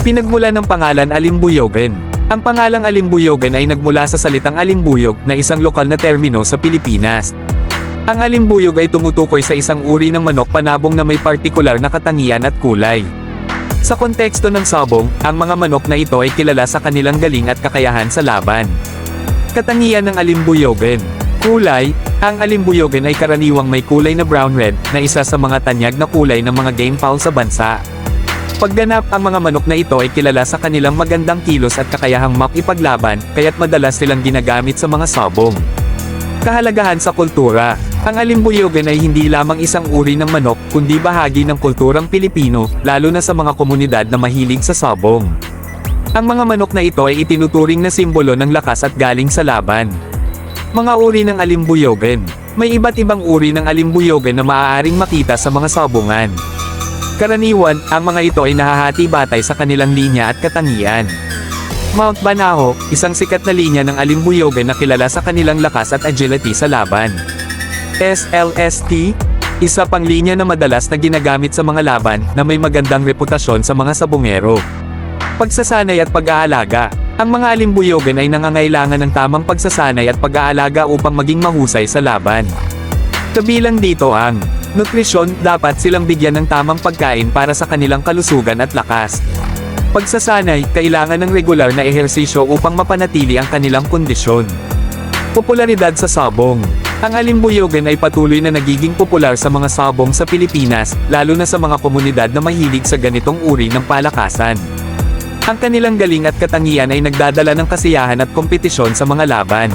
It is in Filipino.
Pinagmula ng pangalan Alimbuyogan. Ang pangalang Alimbuyogan ay nagmula sa salitang alimbuyog na isang lokal na termino sa Pilipinas. Ang alimbuyog ay tumutukoy sa isang uri ng manok panabong na may partikular na katangian at kulay. Sa konteksto ng sabong, ang mga manok na ito ay kilala sa kanilang galing at kakayahan sa laban. Katangian ng alimbuyogan. Kulay, ang alimbuyogan ay karaniwang may kulay na brown-red, na isa sa mga tanyag na kulay ng mga game fowl sa bansa. Pagganap ang mga manok na ito ay kilala sa kanilang magandang kilos at kakayahang makipaglaban, kaya't madalas silang ginagamit sa mga sabong. Kahalagahan sa kultura. Ang alimbuyogan ay hindi lamang isang uri ng manok, kundi bahagi ng kulturang Pilipino, lalo na sa mga komunidad na mahilig sa sabong. Ang mga manok na ito ay itinuturing na simbolo ng lakas at galing sa laban. Mga uri ng alimbuyogan. May iba't ibang uri ng alimbuyogan na maaaring makita sa mga sabungan. Karaniwan, ang mga ito ay nahahati batay sa kanilang linya at katangian. Mount Banahaw, isang sikat na linya ng alimbuyogan na kilala sa kanilang lakas at agility sa laban. SLST, isa pang linya na madalas na ginagamit sa mga laban na may magandang reputasyon sa mga sabungero. Pagsasanay at pag-aalaga. Ang mga alimbuyogan ay nangangailangan ng tamang pagsasanay at pag-aalaga upang maging mahusay sa laban. Kabilang dito ang nutrisyon, dapat silang bigyan ng tamang pagkain para sa kanilang kalusugan at lakas. Pagsasanay, kailangan ng regular na ehersisyo upang mapanatili ang kanilang kondisyon. Popularidad sa sabong. Ang alimbuyogan ay patuloy na nagiging popular sa mga sabong sa Pilipinas, lalo na sa mga komunidad na mahilig sa ganitong uri ng palakasan. Ang kanilang galing at katangian ay nagdadala ng kasiyahan at kompetisyon sa mga laban.